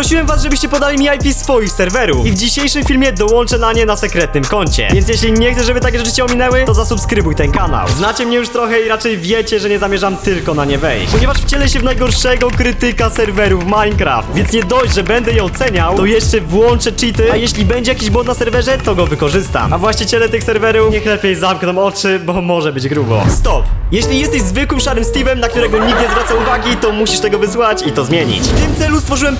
Prosiłem was, żebyście podali mi IP swoich serwerów i w dzisiejszym filmie dołączę na nie na sekretnym koncie. Więc jeśli nie chcesz, żeby takie rzeczy cię ominęły, to zasubskrybuj ten kanał. Znacie mnie już trochę i raczej wiecie, że nie zamierzam tylko na nie wejść. Ponieważ wcielę się w najgorszego krytyka serwerów Minecraft. Więc nie dość, że będę je oceniał, to jeszcze włączę cheaty, a jeśli będzie jakiś błąd na serwerze, to go wykorzystam. A właściciele tych serwerów niech lepiej zamkną oczy, bo może być grubo. Stop! Jeśli jesteś zwykłym szarym Steve'em, na którego nikt nie zwraca uwagi, to musisz tego wysłać i to zmienić. W tym celu stworzyłem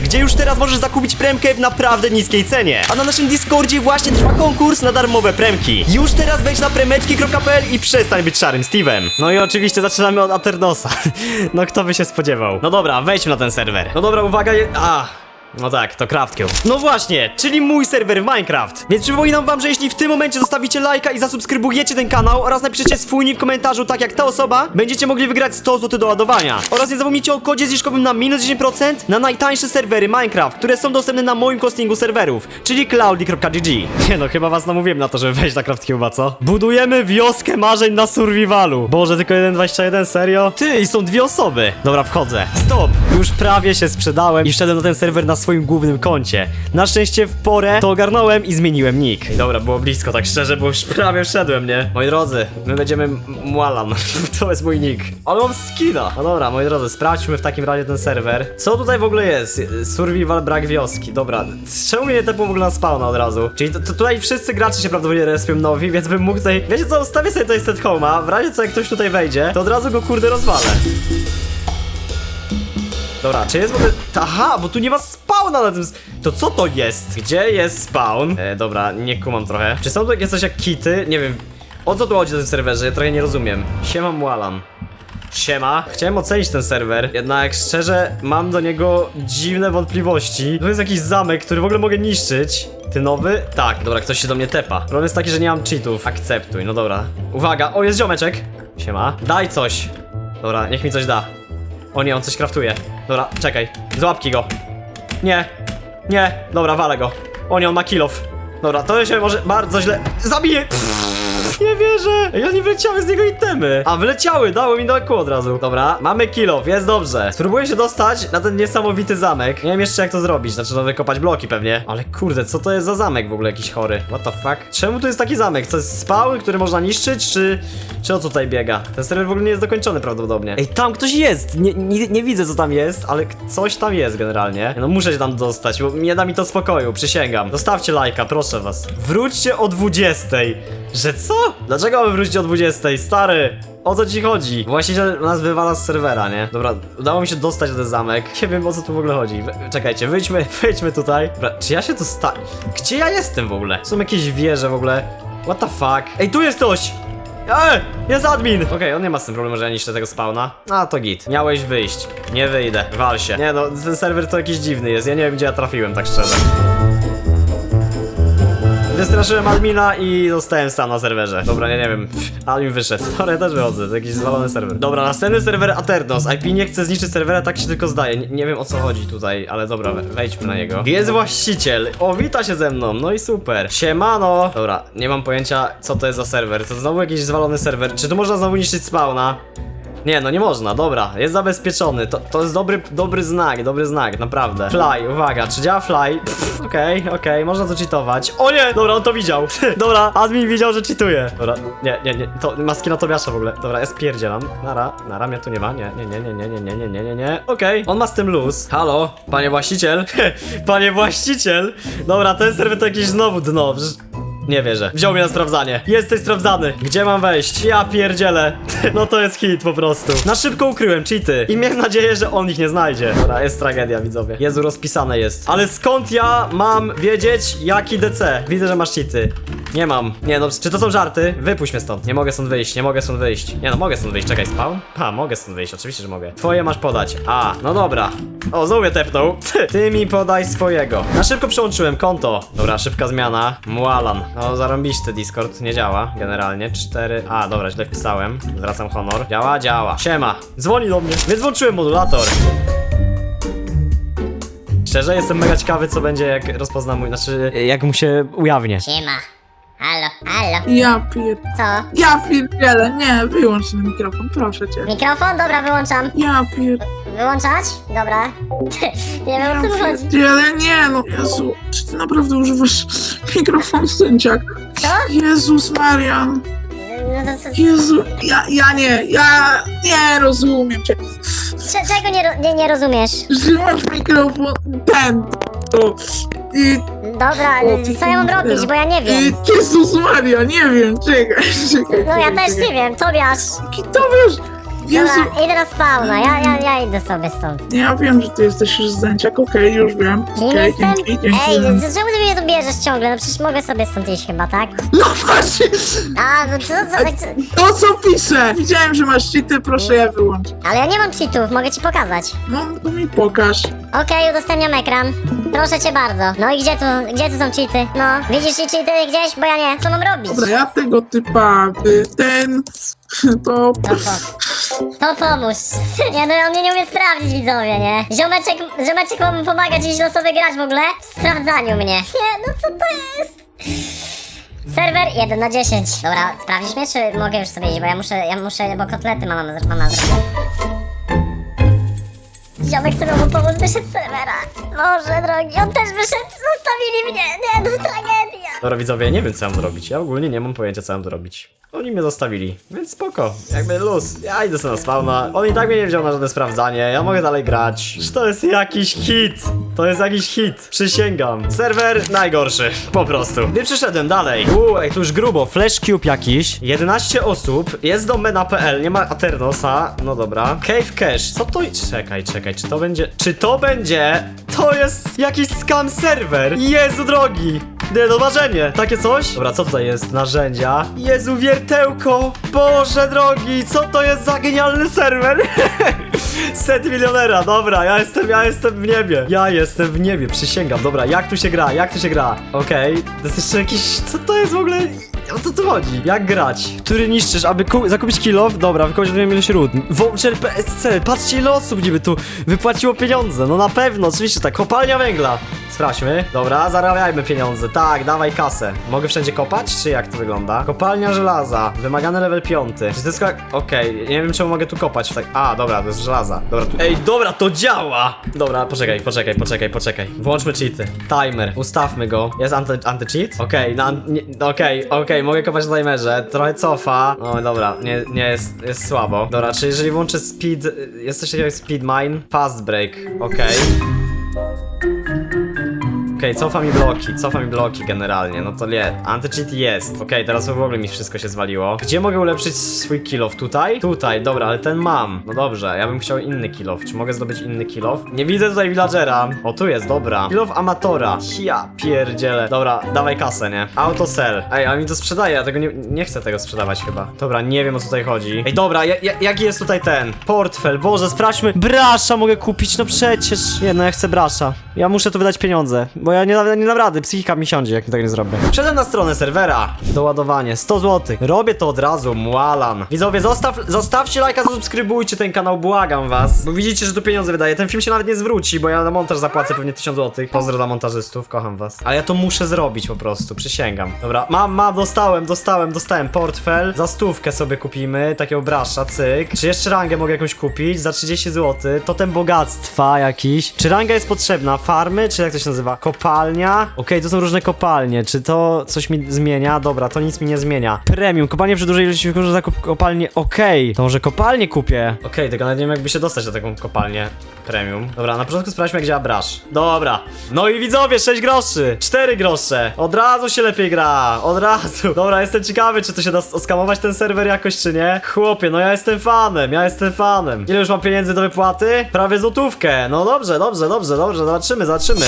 gdzie już teraz możesz zakupić premkę w naprawdę niskiej cenie. A na naszym Discordzie właśnie trwa konkurs na darmowe premki. Już teraz wejdź na premeczki.pl i przestań być szarym Steve'em. No i oczywiście zaczynamy od Aternosa. No kto by się spodziewał? No dobra, wejdźmy na ten serwer. No dobra, uwaga, je... A. No tak, to CraftCube. No właśnie, czyli mój serwer w Minecraft. Więc przypominam wam, że jeśli w tym momencie zostawicie lajka i zasubskrybujecie ten kanał oraz napiszecie swój nick w komentarzu, tak jak ta osoba, będziecie mogli wygrać 100 zł do ładowania. Oraz nie zapomnijcie o kodzie zniżkowym na minus 10% na najtańsze serwery Minecraft, które są dostępne na moim hostingu serwerów, czyli cloudy.gg. Nie no, chyba was namówiłem na to, żeby wejść na CraftCube'a, co? Budujemy wioskę marzeń na survivalu. Boże, tylko 1.21, serio? Ty, i są dwie osoby. Dobra, wchodzę. Stop! Już prawie się sprzedałem i wszedłem na ten serwer na swoim głównym koncie. Na szczęście w porę to ogarnąłem i zmieniłem nick. Dobra, było blisko, tak szczerze, bo już prawie wszedłem, nie? Moi drodzy, my będziemy M- Mwalan. to jest mój nick. Ale mam skina. No dobra, moi drodzy, sprawdźmy w takim razie ten serwer. Co tutaj w ogóle jest? Survival brak wioski. Dobra, czemu mnie nie tepło w ogóle na spawna od razu? Czyli to, to tutaj wszyscy gracze się prawdopodobnie respią nowi, więc bym mógł tutaj... Wiecie co, ustawię sobie tutaj set home'a, w razie co jak ktoś tutaj wejdzie, to od razu go kurde rozwalę. Dobra, czy jest w ogóle... Aha, bo tu nie ma spawna na tym... To co to jest? Gdzie jest spawn? E, dobra, nie kumam trochę. Czy są tu jakieś coś jak kity? Nie wiem. O co tu chodzi na tym serwerze? Ja trochę nie rozumiem. Siema Młalan. Siema. Chciałem ocenić ten serwer, jednak szczerze mam do niego dziwne wątpliwości. To jest jakiś zamek, który w ogóle mogę niszczyć. Ty nowy? Tak, dobra, ktoś się do mnie tepa. Problem jest taki, że nie mam cheatów. Akceptuj, no dobra. Uwaga, o jest ziomeczek. Siema. Daj coś. Dobra, niech mi coś da. O nie, on coś kraftuje. Dobra, czekaj. Złapki go. Nie. Nie. Dobra, walę go. O nie, on ma kill off. Dobra, to się może bardzo źle... Zabiję! Nie wierzę! Ej, oni wyleciały z niego itemy! A, wyleciały! Dało mi kół od razu. Dobra, mamy kill off, jest dobrze. Spróbuję się dostać na ten niesamowity zamek. Nie wiem jeszcze jak to zrobić, znaczy no wykopać bloki pewnie. Ale kurde, co to jest za zamek w ogóle jakiś chory? What the fuck? Czemu tu jest taki zamek? To jest spawn, który można niszczyć, czy... Czy o co tutaj biega? Ten serwer w ogóle nie jest dokończony prawdopodobnie. Ej, tam ktoś jest! Nie, nie, nie widzę co tam jest, ale coś tam jest generalnie. No muszę się tam dostać, bo nie da mi to spokoju, przysięgam. Zostawcie lajka, proszę was. Wróćcie o 20. Że co? Dlaczego mamy wrócić o 20? Stary! O co ci chodzi? Właściciel nas wywala z serwera, nie? Dobra, udało mi się dostać ten zamek. Nie wiem o co tu w ogóle chodzi. Czekajcie, wyjdźmy, wyjdźmy tutaj. Dobra, czy ja się tu sta... Gdzie ja jestem w ogóle? Są jakieś wieże w ogóle. What the fuck? Ej, tu jest ktoś! Ej, jest admin! Okej, on nie ma z tym problemu, że ja niszczę tego spawna. A, to git. Miałeś wyjść. Nie wyjdę. Wal się. Nie no, ten serwer to jakiś dziwny jest. Ja nie wiem, gdzie ja trafiłem, tak szczerze. Wystraszyłem admina i zostałem sam na serwerze. Dobra, nie, nie wiem. Admin wyszedł. Dobra, ja też wychodzę. To jakiś zwalony serwer. Dobra, następny serwer Aternos. IP nie chce zniszczyć serwera, tak się tylko zdaje. Nie, nie wiem o co chodzi tutaj, ale dobra, we- wejdźmy na niego. Jest właściciel. O, wita się ze mną. No i super. Siemano. Dobra, nie mam pojęcia co to jest za serwer. To znowu jakiś zwalony serwer. Czy tu można znowu niszczyć spawna? Nie, no nie można, dobra, jest zabezpieczony. To, to jest dobry, dobry znak, dobry znak, naprawdę. Fly, uwaga, czy działa fly? Okej, okej, można to cheatować. O nie! Dobra, on to widział. dobra, admin widział, że cheatuje. Dobra, nie, nie, nie, to maski na Tobiasza w ogóle. Dobra, ja spierdzielam. Nara, nara, mnie tu nie ma. Nie, nie, nie, nie, nie, nie, nie, nie, nie, nie, nie. Okej, on ma z tym luz. Halo, panie właściciel. panie właściciel. Dobra, ten serwer to jakieś znowu dno. Nie wierzę. Wziął mnie na sprawdzanie. Jesteś sprawdzany. Gdzie mam wejść? Ja pierdzielę. No to jest hit po prostu. Na szybko ukryłem cheaty. I miałem nadzieję, że on ich nie znajdzie. Dobra, jest tragedia, widzowie. Jezu, rozpisane jest. Ale skąd ja mam wiedzieć, jaki DC? Widzę, że masz cheaty. Nie mam. Nie no, czy to są żarty? Wypuść mnie stąd. Nie mogę stąd wyjść, nie mogę stąd wyjść. Nie no, mogę stąd wyjść. Czekaj, spawn? Ha, mogę stąd wyjść, oczywiście, że mogę. Twoje masz podać. A, no dobra. O, znowu mnie tepnął. Ty mi podaj swojego. Na szybko przełączyłem konto. Dobra, szybka zmiana. Mualan. No, zarąbisty Discord, nie działa generalnie. 4. A, dobra, źle wpisałem. Zwracam honor. Działa, działa. Siema. Dzwoni do mnie. Więc włączyłem modulator. Szczerze, jestem mega ciekawy, co będzie, jak rozpozna mój, znaczy, jak mu się ujawnię. Siema. Halo, halo. Ja pier... Co? Ja pierdzielę, nie, wyłącz ten mikrofon, proszę cię. Mikrofon? Dobra, wyłączam. Ja pier... wyłączać? Dobra. nie wiem o co chodzi. Nie, no Jezu, czy ty naprawdę używasz mikrofonu sędziak? Co? Jezus Marian, No to co? Jezu, ja, ja nie, ja nie rozumiem cię. Cze- Czego nie, ro- nie, nie rozumiesz? Że masz mikrofon, ten, to, i, Dobra, co ja mam robić, bo ja nie wiem. Jezus Maria, nie wiem, czekaj, czekaj. No ja czekaj, też czekaj. nie wiem, Tobiasz. Jaki to wiesz, Jezu, Dobra, idę na spawna, ja, ja, ja idę sobie stąd. ja wiem, że ty jesteś już zdęciak, okej, już wiem, Kim okej, jestem? dzięki, dzięki. Ej, z- czemu ty mnie tu bierzesz ciągle? No przecież mogę sobie stąd iść chyba, tak? No właśnie, A, no co, co, tak, co? to co piszę, widziałem, że masz cheaty, proszę je wyłączyć. Ale ja nie mam cheatów, mogę ci pokazać. No, to mi pokaż. Okej, udostępniam ekran. Proszę cię bardzo. No i gdzie tu, gdzie tu są cheaty? No, widzisz ci cheaty gdzieś? Bo ja nie. Co mam robić? Dobra, ja tego typa, y, ten, to... To, to pomóż. Nie no, on mnie nie umie sprawdzić, widzowie, nie? Ziomeczek, ziomeczek ma mi pomagać iść losowy grać w ogóle w sprawdzaniu mnie. Nie, no co to jest? Serwer 1 na 10. Dobra, sprawdzisz mnie, czy mogę już sobie iść, bo ja muszę, ja muszę, bo kotlety mama, mama zrobiła. Ziomek chce mu pomóc, wyszedł z serwera. Drogi, on też wyszedł, zostawili mnie. Nie, no tragedia. Dobra widzowie, nie wiem co mam zrobić. Ja ogólnie nie mam pojęcia co mam zrobić. Oni mnie zostawili, więc spoko, jakby luz. Ja idę sobie na spawna. On i tak mnie nie wziął na żadne sprawdzanie, ja mogę dalej grać. Że to jest jakiś hit. To jest jakiś hit, przysięgam. Serwer najgorszy, po prostu. Nie przyszedłem dalej. Uuu, ej, tu już grubo. Flash Cube jakiś. 11 osób. Jest domena.pl, nie ma Aternosa. No dobra. Cave Cache, co to... Czekaj, czekaj, czy to będzie... Czy to będzie... To jest jakiś scam serwer. Jezu drogi. Nie, no marzenie, takie coś? Dobra, co tutaj jest? Narzędzia. Jezu, wiertełko! Boże drogi, co to jest za genialny serwer? Set milionera, dobra, ja jestem, ja jestem w niebie. Ja jestem w niebie, przysięgam. Dobra, jak tu się gra, jak tu się gra? Okej, to jest jeszcze jakiś, co to jest w ogóle? O co tu chodzi? Jak grać? Który niszczysz, aby ku- zakupić kilof? Dobra, wykupić odpowiednią ilość ród. Voucher PSC, patrzcie ile osób niby tu wypłaciło pieniądze. No na pewno, oczywiście tak, kopalnia węgla. Sprawdźmy. Dobra, zarabiajmy pieniądze. Tak, dawaj kasę. Mogę wszędzie kopać, czy jak to wygląda? Kopalnia żelaza. Wymagany level 5. Czy to jest. Okej, nie wiem czemu mogę tu kopać. Tak... A, dobra, to jest żelaza. Dobra, tu... Ej, dobra, to działa! Dobra, poczekaj, poczekaj, poczekaj, poczekaj. Włączmy cheaty. Timer. Ustawmy go. Jest anty- anty-cheat? Okej, na... nie- Okej, okej, mogę kopać na timerze. Trochę cofa. No dobra, nie, nie jest, jest słabo. Dobra, czy jeżeli włączę speed... Jest coś takiego jak speed mine? Fast break. Okej. Okej, cofa mi bloki, cofa mi bloki generalnie, no to nie, anti-cheat jest. Okej, teraz w ogóle mi wszystko się zwaliło. Gdzie mogę ulepszyć swój kill off? Tutaj? Tutaj, dobra, ale ten mam. No dobrze, ja bym chciał inny kill off. Czy mogę zdobyć inny kill off? Nie widzę tutaj villagera. O, tu jest, dobra. Kill off amatora. Ja pierdzielę. Dobra, dawaj kasę, nie? Auto sell. Ej, ale mi to sprzedaje, ja tego nie, nie chcę tego sprzedawać chyba. Dobra, nie wiem o co tutaj chodzi. Ej, dobra, ja, ja, jaki jest tutaj ten? Portfel, Boże, sprawdźmy. Brasza mogę kupić, no przecież. Nie, no ja chcę brasza. Ja muszę tu wydać pieniądze, bo ja nie, nie dam rady, psychika mi siądzie, jak tego nie zrobię. Wszedłem na stronę serwera. Doładowanie, 100 zł. Robię to od razu, młalan. Widzowie, zostaw, zostawcie lajka, zasubskrybujcie ten kanał, błagam was. Bo widzicie, że tu pieniądze wydaję. Ten film się nawet nie zwróci, bo ja na montaż zapłacę pewnie 1000 zł. Pozdro dla montażystów, kocham was. Ale ja to muszę zrobić po prostu, przysięgam. Dobra, mam, mam, dostałem, dostałem, dostałem portfel. Za stówkę sobie kupimy, takiego brasza, cyk. Czy jeszcze rangę mogę jakąś kupić? Za 30 zł. Totem bogactwa jakiś. Czy ranga jest potrzebna? Farmy, czy jak to się nazywa? Okej, to są różne kopalnie. Czy to coś mi zmienia? Dobra, to nic mi nie zmienia. Premium, kopalnie przy dużej ilości wykorzysta zakup kopalnie. Okej, to może kopalnię kupię. Okej, tylko nawet nie wiem jakby się dostać na taką kopalnię premium. Dobra, na początku sprawdźmy jak działa brasz. Dobra. No i widzowie, 6 groszy, 4 grosze. Od razu się lepiej gra, od razu. Dobra, jestem ciekawy, czy to się da oskamować ten serwer jakoś, czy nie. Chłopie, no ja jestem fanem, ja jestem fanem. Ile już mam pieniędzy do wypłaty? Prawie złotówkę. No dobrze, dobrze, dobrze, dobrze, zobaczymy, zobaczymy.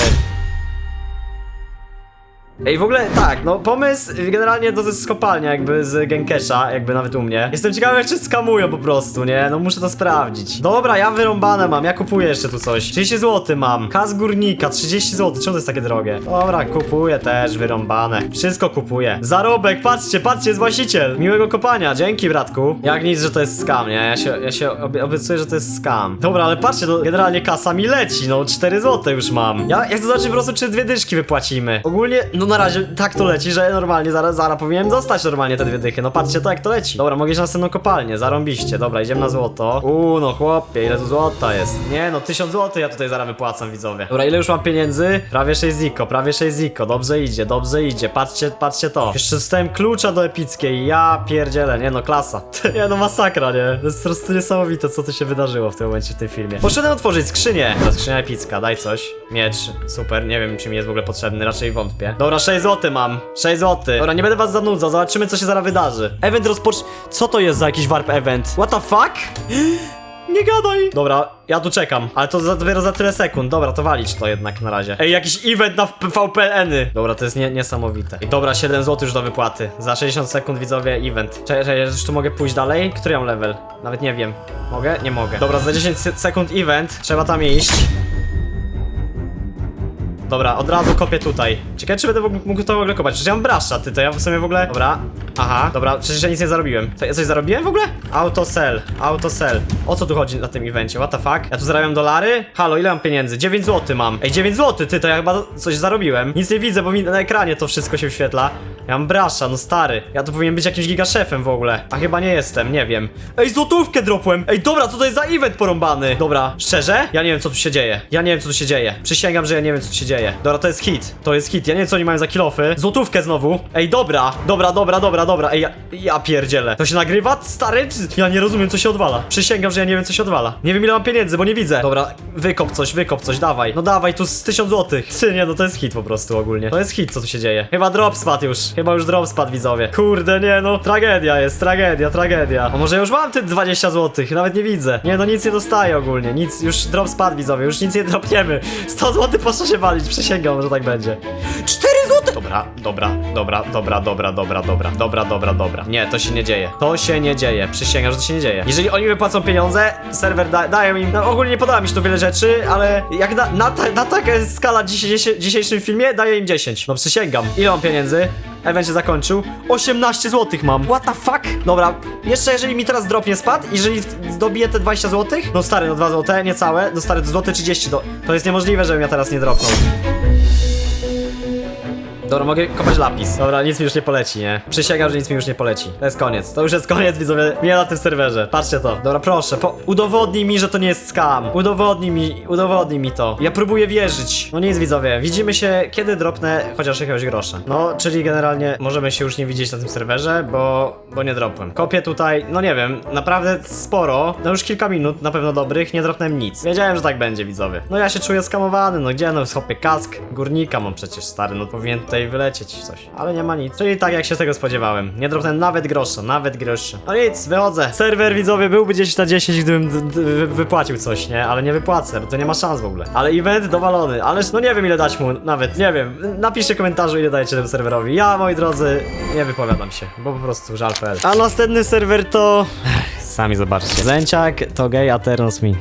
Ej, w ogóle tak, no pomysł generalnie to jest kopalnia jakby z Genkesha, jakby nawet u mnie. Jestem ciekawy, czy skamują po prostu, nie? No muszę to sprawdzić. Dobra, ja wyrąbane mam, ja kupuję jeszcze tu coś. 30 zł mam. Kas górnika, 30 zł, czemu to jest takie drogie? Dobra, kupuję też, wyrąbane. Wszystko kupuję. Zarobek, patrzcie, patrzcie, jest właściciel. Miłego kopania, dzięki bratku. Jak nic, że to jest scam, nie? Ja się, ja się obie- obiecuję, że to jest scam. Dobra, ale patrzcie, to generalnie kasa mi leci, no 4 zł już mam. Ja, ja chcę zobaczyć po prostu, czy dwie dyszki wypłacimy. Ogólnie, no no na razie tak to leci, że normalnie zaraz, zaraz powinienem zostać normalnie te dwie dychy. No patrzcie to jak to leci. Dobra, mogę iść na następną kopalnię, zarąbiście. Dobra, idziemy na złoto. Uuu, no chłopie, ile tu złota jest. Nie no, 1000 złotych ja tutaj zaraz wypłacam widzowie. Dobra, ile już mam pieniędzy? Prawie 6 ziko, prawie 6 ziko. Dobrze idzie, dobrze idzie. Patrzcie, patrzcie to. Jeszcze dostałem klucza do epickiej. Ja pierdzielę, nie no, klasa. nie no, masakra, nie? To jest po prostu niesamowite, co tu się wydarzyło w tym momencie w tym filmie. Poszedłem otworzyć skrzynię. Ta skrzynia epicka, daj coś. Miecz, super, nie wiem czy mi jest w ogóle potrzebny, raczej wątpię. Dobra, 6 zł mam, 6 zł. Dobra, nie będę was zanudzał, zobaczymy co się zaraz wydarzy. Event rozpocz... Co to jest za jakiś warp event? What the fuck? Nie gadaj! Dobra, ja tu czekam, ale to za, dopiero za tyle sekund. Dobra, to walić to jednak na razie. Ej, jakiś event na VPN-y. Dobra, to jest nie, niesamowite. Dobra, 7 zł już do wypłaty. Za 60 sekund widzowie event. Czekaj, czekaj, już tu mogę pójść dalej? Który mam level? Nawet nie wiem. Mogę? Nie mogę. Dobra, za 10 se- sekund event. Trzeba tam iść. Dobra, od razu kopię tutaj. Ciekawe, czy będę mógł to w ogóle kopać. Przecież ja mam brasza, ty, to ja w sumie w ogóle... Dobra, aha, dobra, przecież ja nic nie zarobiłem. To ja coś zarobiłem w ogóle? Auto sell, auto sell. O co tu chodzi na tym evencie? What the fuck? Ja tu zarabiam dolary? Halo, ile mam pieniędzy? 9 zł mam. Ej, 9 zł, ty, to ja chyba coś zarobiłem. Nic nie widzę, bo mi na ekranie to wszystko się wyświetla. Ja mam brasza, no stary. Ja tu powinien być jakimś gigaszefem w ogóle. A chyba nie jestem, nie wiem. Ej, złotówkę dropłem! Ej, dobra, co to jest za event porąbany? Dobra, szczerze? Ja nie wiem, co tu się dzieje. Ja nie wiem, co tu się dzieje. Przysięgam, że ja nie wiem, co tu się dzieje. Dobra, to jest hit. To jest hit. Ja nie wiem, co oni mają za kilofy. Złotówkę znowu. Ej, dobra. Dobra, dobra, dobra, dobra. Ej, ja, ja pierdzielę. To się nagrywa? Stary? Ja nie rozumiem, co się odwala. Przysięgam, że ja nie wiem, co się odwala. Nie wiem, ile mam pieniędzy, bo nie widzę. Dobra, wykop coś, wykop coś, dawaj. No dawaj, tu z 1000 złotych. Ty, nie, no to jest hit po prostu ogólnie. To jest hit, co tu się dzieje. Chyba drop spadł już. Chyba już drop spadł, widzowie. Kurde, nie no. Tragedia jest, tragedia, tragedia. A może już mam te 20 złotych? Nawet nie widzę. Nie, no nic nie dostaję ogólnie. Nic, już drop spadł, widzowie. Już nic nie dropniemy. 100 złotych poszło się walić, przysięgam, że tak będzie. 4 złote! Dobra, dobra, dobra, dobra, dobra, dobra, dobra, dobra, dobra, dobra. Nie, to się nie dzieje. To się nie dzieje. Przysięgam, że to się nie dzieje. Jeżeli oni wypłacą pieniądze, serwer da, daje im. No, ogólnie nie podoba mi się tu wiele rzeczy, ale jak na, na, ta, na taką dzisiejszy, dzisiejszym filmie, daję im 10. No przysięgam. Ile mam pieniędzy? Event się zakończył. 18 zł mam. What the fuck? Dobra, jeszcze jeżeli mi teraz drop nie spadł, jeżeli dobiję te 20 zł, no stary, no 2 zł, niecałe, no stary, to złote 30, do... to jest niemożliwe, żebym ja teraz nie dropnął. Dobra, mogę kopać lapis. Dobra, nic mi już nie poleci, nie? Przysięgam, że nic mi już nie poleci. To jest koniec. To już jest koniec, widzowie. Nie na tym serwerze. Patrzcie to. Dobra, proszę, po... udowodnij mi, że to nie jest scam. Udowodnij mi, udowodnij mi to. Ja próbuję wierzyć. No nic, widzowie. Widzimy się, kiedy dropnę chociaż jakiegoś grosza. No, czyli generalnie możemy się już nie widzieć na tym serwerze, bo... bo nie dropłem. Kopię tutaj, no nie wiem, naprawdę sporo. No już kilka minut, na pewno dobrych, nie dropnąłem nic. Wiedziałem, że tak będzie, widzowie. No ja się czuję skamowany, no gdzie, no schopie kask. Górnika mam przecież, stary, no powinien tutaj wylecieć coś. Ale nie ma nic. Czyli tak, jak się tego spodziewałem. Nie dropnąłem nawet grosza, nawet grosza. No nic, wychodzę. Serwer, widzowie, byłby 10 na 10, gdybym wypłacił coś, nie? Ale nie wypłacę, bo to nie ma szans w ogóle. Ale event dowalony, ależ no nie wiem ile dać mu, nawet, nie wiem. Napiszcie komentarzu ile dajecie temu serwerowi. Ja, moi drodzy, nie wypowiadam się, bo po prostu żal.pl. A następny serwer to... Sami zobaczcie. Zęciak to gay, a Ternos mi.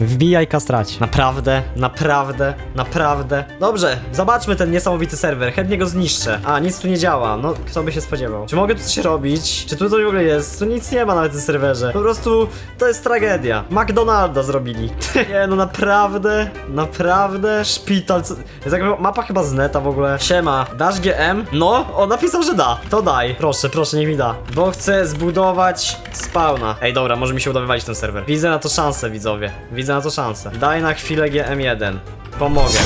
Wbijaj kastrać. Naprawdę, naprawdę, naprawdę. Dobrze, zobaczmy ten niesamowity serwer. Chętnie go zniszczę. A, nic tu nie działa. No, kto by się spodziewał. Czy mogę tu coś robić? Czy tu coś w ogóle jest? Tu nic nie ma nawet w tym serwerze. Po prostu to jest tragedia. McDonalda zrobili. nie, no naprawdę, naprawdę. Szpital. Co... Jest jakaś mapa chyba z neta w ogóle. Siema. Dasz GM? No, on napisał, że da. To daj. Proszę, proszę, niech mi da. Bo chcę zbudować spawna. Ej, dobra, może mi się uda wywalić ten serwer. Widzę na to szansę, widzowie. Widzę na to szansę. Daj na chwilę GM1. Pomogę.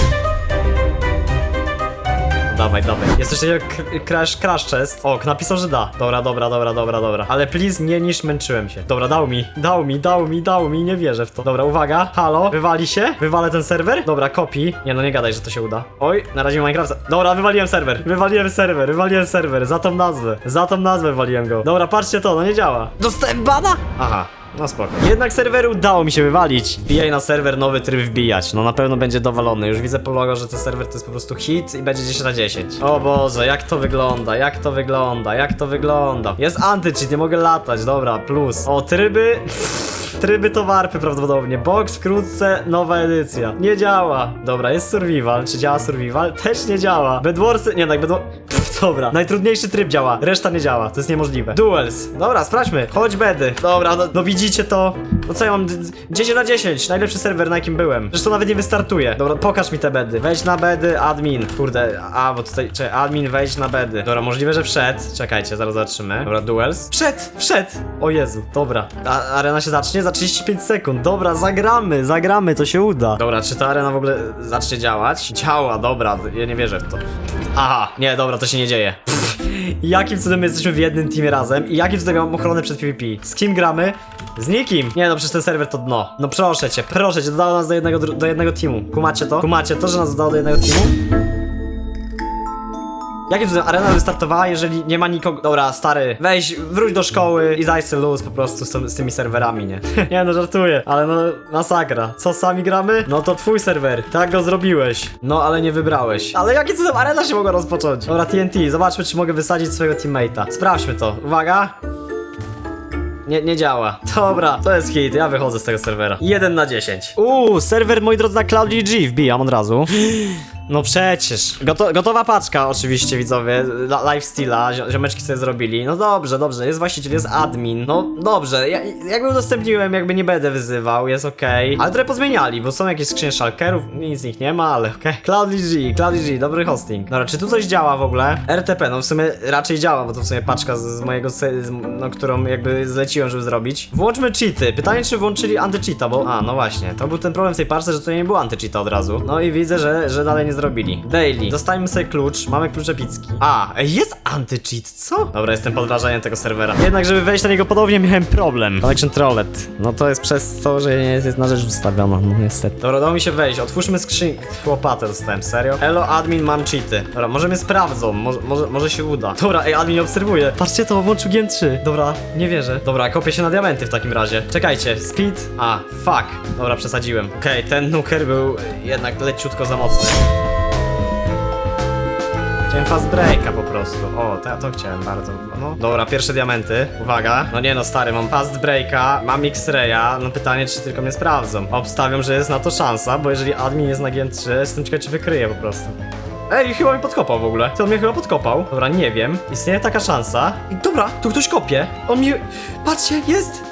Dawaj, dawaj. Jest coś takiego crash, crash chest. O, napisał, że da. Dobra, dobra, dobra, dobra, dobra. Ale please nie niż męczyłem się. Dobra, dał mi, dał mi, dał mi, dał mi, nie wierzę w to. Dobra, uwaga, halo, wywali się? Wywalę ten serwer? Dobra, kopi. Nie no, nie gadaj, że to się uda. Oj, na razie Minecraft. Dobra, wywaliłem serwer. Wywaliłem serwer, wywaliłem serwer. Za tą nazwę. Za tą nazwę wywaliłem go. Dobra, patrzcie to, no nie działa. Dostałem bana? Aha. No spoko. Jednak serweru udało mi się wywalić. Wbijaj na serwer nowy tryb wbijać. No na pewno będzie dowalony. Już widzę po logo, że ten serwer to jest po prostu hit i będzie 10 na 10. O Boże, jak to wygląda, jak to wygląda, jak to wygląda. Jest anty-cheat, nie mogę latać, dobra, plus. O, tryby... Tryby to warpy prawdopodobnie. Box wkrótce nowa edycja. Nie działa. Dobra, jest survival. Czy działa survival? Też nie działa. Bedwarsy... Nie, tak, Bedwar... Dobra, najtrudniejszy tryb działa, reszta nie działa, to jest niemożliwe. Duels. Dobra, sprawdźmy. Chodź bedy. Dobra, no, no widzicie to? No co ja mam? D- d- 10 na 10, najlepszy serwer na jakim byłem. Zresztą nawet nie wystartuje. Dobra, pokaż mi te bedy. Wejdź na bedy, admin. Kurde, a, bo tutaj, czekaj, admin, wejdź na bedy. Dobra, możliwe, że wszedł. Czekajcie, zaraz zobaczymy. Dobra, duels. Wszedł, wszedł. O Jezu, dobra. A, arena się zacznie za 35 sekund. Dobra, zagramy, zagramy, to się uda. Dobra, czy ta arena w ogóle zacznie działać? Działa, dobra, ja nie wierzę w to. Aha, nie, dobra, to się nie dzieje. Jakim cudem my jesteśmy w jednym teamie razem i jakim cudem mam ochronę przed PvP? Z kim gramy? Z nikim! Nie no, przecież ten serwer to dno. No proszę cię, proszę cię, dodało nas do jednego, do jednego teamu. Kumacie to? Kumacie to, że nas dodało do jednego teamu? Jakim cudem arena wystartowała, jeżeli nie ma nikogo? Dobra, stary, weź, wróć do szkoły i daj sobie luz po prostu z, z tymi serwerami, nie? nie no, żartuję, ale no, masakra. Co, sami gramy? No to twój serwer, tak go zrobiłeś. No, ale nie wybrałeś. Ale jakim cudem arena się mogła rozpocząć? Dobra, TNT, zobaczmy, czy mogę wysadzić swojego teammate'a. Sprawdźmy to, uwaga. Nie, nie działa. Dobra, to jest hit, ja wychodzę z tego serwera. 1 na 10. Uuu, serwer moi drodzy na CloudGG, wbijam od razu. No przecież. Goto gotowa paczka oczywiście, widzowie. La- Lifesteala, zio- ziomeczki sobie zrobili. No dobrze, dobrze, jest właściciel, jest admin. No dobrze, ja, jakby udostępniłem, jakby nie będę wyzywał, jest okej. Ale trochę pozmieniali, bo są jakieś skrzynie szalkerów, nic z nich nie ma, ale okej. CloudGG, CloudGG, dobry hosting. Dobra, czy tu coś działa w ogóle? RTP, no w sumie raczej działa, bo to w sumie paczka z, z mojego, z, no którą jakby zleciłem, żeby zrobić. Włączmy cheaty. Pytanie, czy włączyli anti-cheata, bo... A, no właśnie, to był ten problem w tej parce, że to nie było anti-cheata od razu. No i widzę, że, że dalej nie zrobili. Daily. Dostajmy sobie klucz, mamy klucz epicki. A, ej, jest anti-cheat, co? Dobra, jestem pod wrażeniem tego serwera. Jednak, żeby wejść na niego ponownie, miałem problem. Connection Trollet. No to jest przez to, że nie jest na rzecz ustawiona, no niestety. Dobra, dało mi się wejść. Otwórzmy skrzynkę. Łopatę dostałem, serio? Elo, admin, mam cheaty. Dobra, może mnie sprawdzą, może, może, może się uda. Dobra, ej, admin obserwuje. Patrzcie to, włączył Game 3. Dobra, nie wierzę. Dobra, kopię się na diamenty w takim razie. Czekajcie, speed? A, fuck. Dobra, przesadziłem. Okej, ten nuker był jednak leciutko za mocny. Chciałem fast breaka po prostu. O, to, to chciałem bardzo. No. Dobra, pierwsze diamenty. Uwaga. No nie no, stary, mam fast breaka, mam X-raya. No pytanie, czy tylko mnie sprawdzą. Obstawiam, że jest na to szansa, bo jeżeli admin jest na Gen 3, jestem ciekaw, czy wykryje po prostu. Ej, chyba mnie podkopał w ogóle. To on mnie chyba podkopał. Dobra, nie wiem. Istnieje taka szansa. Dobra, tu ktoś kopie. On mi... Patrzcie, jest!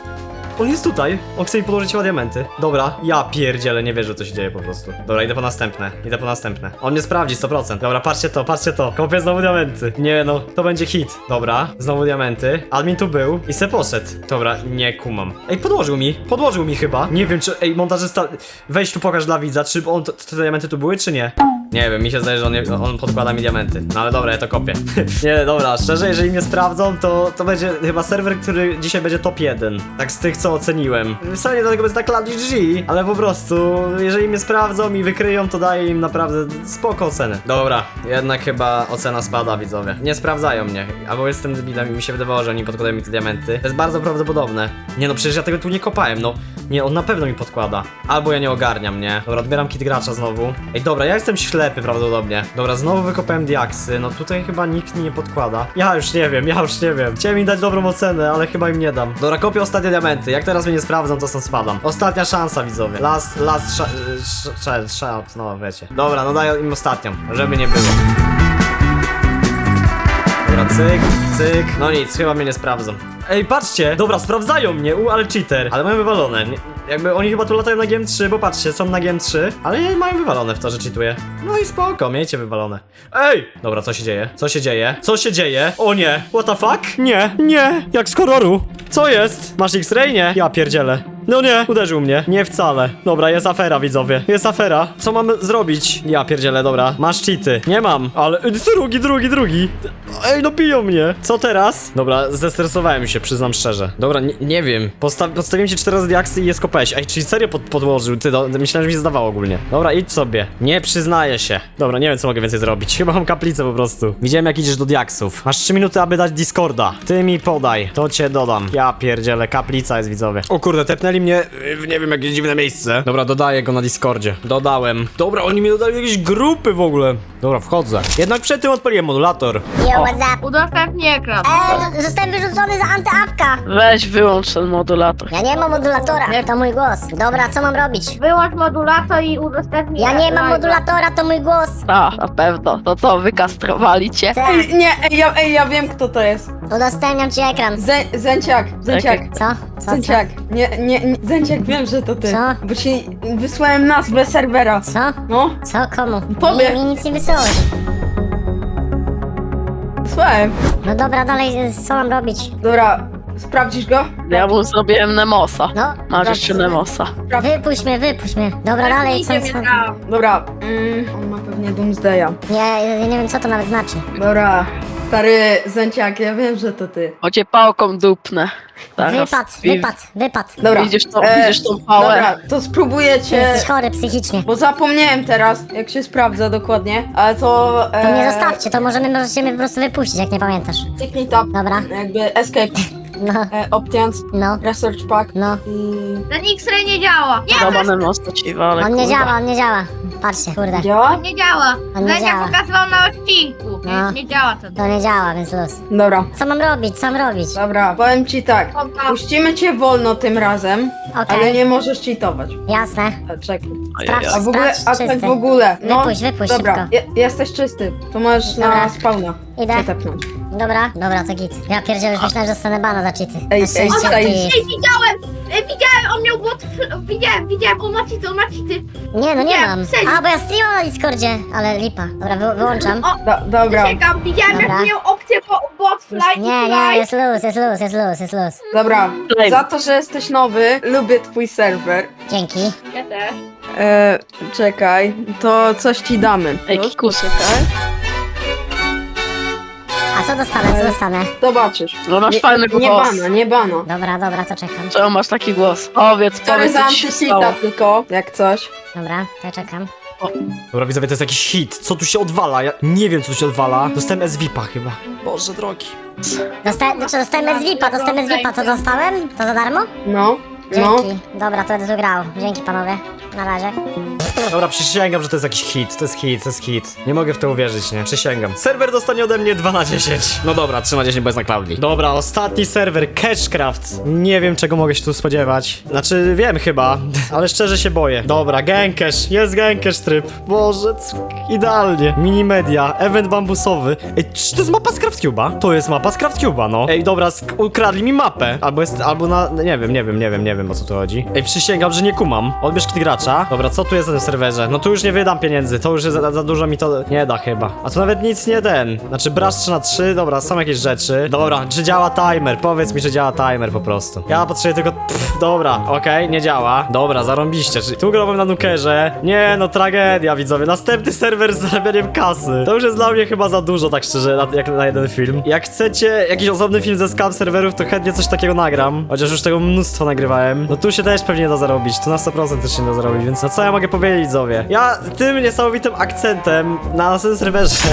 On jest tutaj. On chce mi podłożyć chyba diamenty. Dobra, ja pierdzielę, nie wierzę, co się dzieje po prostu. Dobra, idę po następne. Idę po następne. On mnie sprawdzi 100%. Dobra, patrzcie to, patrzcie to. Kopię znowu diamenty. Nie no, to będzie hit. Dobra, znowu diamenty. Admin tu był i se poszedł. Dobra, nie kumam. Ej, podłożył mi. Podłożył mi chyba. Nie wiem, czy... Ej, montażysta... Weź tu pokaż dla widza, czy on... Te diamenty tu były, czy nie? Nie wiem, mi się zdaje, że on, on podkłada mi diamenty. No ale dobra, ja to kopię. nie, dobra, szczerze, jeżeli mnie sprawdzą, to, to będzie chyba serwer, który dzisiaj będzie top 1. Tak z tych, co oceniłem. Wcale nie dlatego, jest tak G, ale po prostu, jeżeli mnie sprawdzą i wykryją, to daję im naprawdę spoko ocenę. Dobra, jednak chyba ocena spada, widzowie. Nie sprawdzają mnie, albo jestem debilem i mi się wydawało, że oni podkładają mi te diamenty. To jest bardzo prawdopodobne. Nie no, przecież ja tego tu nie kopałem, no. Nie, on na pewno mi podkłada. Albo ja nie ogarniam, nie? Dobra, odbieram kit gracza znowu. Ej, dobra, ja jestem ślepy prawdopodobnie. Dobra, znowu wykopałem diaksy. No tutaj chyba nikt mi nie podkłada. Ja już nie wiem, ja już nie wiem. Chciałem im dać dobrą ocenę, ale chyba im nie dam. Dobra, kopię ostatnie diamenty. Jak teraz mnie nie sprawdzą, to stąd spadam. Ostatnia szansa, widzowie. Last, last sh- sh- sh- no wiecie. Dobra, no daję im ostatnią, żeby nie było. Dobra, cyk, cyk. No nic, chyba mnie nie sprawdzą. Ej, patrzcie! Dobra, sprawdzają mnie, u, ale cheater. Ale mają wywalone. Nie, jakby oni chyba tu latają na GM3, bo patrzcie, są na GM3, ale mają wywalone w to, że cheatuję. No i spoko, miejcie wywalone. Ej! Dobra, co się dzieje? Co się dzieje? Co się dzieje? O nie! What the fuck? Nie, nie! Jak z horroru! Co jest? Masz X-ray? Nie? Ja pierdzielę. No nie, uderzył mnie. Nie wcale. Dobra, jest afera, widzowie. Jest afera. Co mamy zrobić? Ja pierdzielę, dobra. Masz cheaty. Nie mam, ale... Drugi, drugi, drugi. Ej, no biją mnie. Co teraz? Dobra, zestresowałem się, przyznam szczerze. Dobra, nie, nie wiem. Posta podstawiłem ci cztery razy diaksy i je skopałeś. Ej, czyli serio pod podłożył? Ty, do myślałem, że mi się zdawało ogólnie. Dobra, idź sobie. Nie przyznaję się. Dobra, nie wiem, co mogę więcej zrobić. Chyba mam kaplicę po prostu. Widziałem, jak idziesz do diaksów. Masz 3 minuty, aby dać Discorda. Ty mi podaj. To cię dodam. Ja pierdzielę, kaplica jest, widzowie. O kurde, tepnęli mnie w nie wiem jakieś dziwne miejsce. Dobra, dodaję go na Discordzie. Dodałem. Dobra, oni mi dodali jakieś grupy w ogóle. Dobra, wchodzę. Jednak przed tym odpaliłem modulator. Yo, what's up? Udostępnij ekran. Eee, zostałem wyrzucony za antyawka. Weź wyłącz ten modulator. Ja nie mam modulatora, to mój głos. Dobra, co mam robić? Wyłącz modulator i udostępnij Ja nie mam modulatora, to mój głos. A, na pewno. To co, wykastrowali cię? Tak, Ej, nie, ej ja, ej, ja wiem kto to jest. udostępniam ci ekran. Zę, zęciak, zęciak, Co? Co, co? zęciak. Nie, nie, nie, zęciak, wiem, że to ty. Co? Bo ci wysłałem nazwę serwera. Co? No, Co? Komu? Tobie. Mi, mi nic nie wysłałeś. Wysłałem. No dobra, dalej, y, co mam robić? Dobra, sprawdzisz go? Ja mu zrobiłem Nemosa. No, Masz jeszcze Nemosa. wypuść mnie, wypuść mnie. Dobra, dalej, co, co? Dobra, mm, on ma pewnie Doomsdaya. Nie, ja nie wiem, co to nawet znaczy. Dobra, stary zęciak, ja wiem, że to ty. Chodzie pałką dupnę. Zaraz. Wypad, Wi- wypad, wypad. Dobra. Widzisz tą, e, widzisz tą pałę? Dobra, to cię... jesteś chory psychicznie. Bo zapomniałem teraz, jak się sprawdza dokładnie, ale to... To mnie e, zostawcie, to możemy, możecie mnie po prostu wypuścić, jak nie pamiętasz. Kliknij tab, Dobra, jakby escape, no, e, options, no, research pack no. i... Ten X-ray nie działa. Nie, Dobra, Nemosa ci wale, On nie kurwa. działa, on nie działa. Patrzcie, kurde. Działa? nie działa. On nie działa. pokazywał na odcinku. No. Nie, nie działa to. To nie działa, więc luz. Dobra. Co mam robić, co mam robić? Dobra, powiem ci tak. Puścimy cię wolno tym razem, Okej, ale nie możesz cheatować. jasne. A, Czekaj. Sprawdź, A w ogóle, a tak w ogóle. No, Wypuść, wypuść dobra, szybko. je, jesteś czysty. To możesz Dobra. na spawna. Idę. się tepnąć. Dobra, dobra, to git. Ja pierdzielę, już myślałem, że dostanę bana za cheaty. Ej, Na szczęście ej, ej. Ej, widziałem! Ej, widziałem, on miał błot... Widziałem, widziałem, on ma cheaty, on ma cheaty. Nie, no nie Nie, mam. serio. A, bo ja streamam na Discordzie, ale lipa. Dobra, wy, wyłączam. Do, dobra, Przysięgam, widziałem Dobra. jak miał opcję bo, bot flight Nie, nie, jest luz, jest luz, jest luz, jest luz. dobra. Za to, że jesteś nowy, lubię twój serwer. Dzięki. Ja też. E, czekaj, to coś ci damy. Ej, kikusy, A co dostanę, co dostanę? Zobaczysz. No masz Nie, fajny nie głos. bana, nie bana. Dobra, dobra, to czekam. Czemu masz taki głos? Powiedz, Sorry powiedz, za co ci się stało. tylko, jak coś. Dobra, to ja czekam. Dobra, widzowie, to jest jakiś hit. Co tu się odwala? Ja nie wiem, co tu się odwala. Dostałem SVP-a chyba. Boże drogi. Dostałem, znaczy dostałem SVP-a, dostałem SVP-a, to dostałem? To za darmo? No, no. Dzięki. Dobra, to będę tu grał. Dzięki panowie. Na razie. Dobra, przysięgam, że to jest jakiś hit. To jest hit, to jest hit. Nie mogę w to uwierzyć, nie? Przysięgam. Serwer dostanie ode mnie 2 na 10. No dobra, 3 na 10, bo jest na Cloudly. Dobra, ostatni serwer, Catchcraft. Nie wiem, czego mogę się tu spodziewać. Znaczy, wiem chyba, ale szczerze się boję. Dobra, Genkesh. Jest Genkesh tryb. Boże, c- idealnie. Minimedia, event bambusowy. Ej, czy to jest mapa z CraftCube'a? To jest mapa z CraftCube'a, no. Ej, dobra, ukradli mi mapę. Albo jest, albo na... Nie wiem, nie wiem, nie wiem, nie wiem, o co tu chodzi. Ej, przysięgam, że nie kumam. Odbierz kit gracza. Dobra, co tu jest na tym serwerze? No tu już nie wydam pieniędzy, to już jest za, za dużo mi to nie da chyba. A tu nawet nic nie ten. Znaczy, brasz 3 na 3, dobra, są jakieś rzeczy. Dobra, czy działa timer? Powiedz mi, że działa timer po prostu. Ja potrzebuję tylko... Pff, dobra, okej, nie działa. Dobra, zarąbiście. Czyli tu grałem na nukerze. Nie, no tragedia, widzowie. Następny serwer z zarabianiem kasy. To już jest dla mnie chyba za dużo, tak szczerze, na, jak na jeden film. Jak chcecie jakiś osobny film ze scam serwerów, to chętnie coś takiego nagram. Chociaż już tego mnóstwo nagrywałem. No tu się też pewnie da zarobić. Tu na 100% też się da zarobić, więc no co ja mogę powiedzieć, widzowie? Ja tym niesamowitym akcentem na serwerze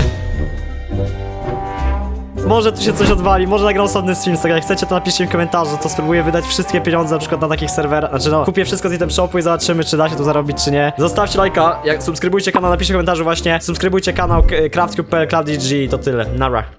może tu się coś odwali, może nagram osobny stream, tak jak chcecie to napiszcie w komentarzu, to spróbuję wydać wszystkie pieniądze na przykład na takich serwerach, znaczy no, kupię wszystko z item shopu i zobaczymy czy da się tu zarobić czy nie. Zostawcie lajka, jak subskrybujcie kanał, napiszcie w komentarzu właśnie, subskrybujcie kanał craftcube.pl, CloudDG i to tyle, nara.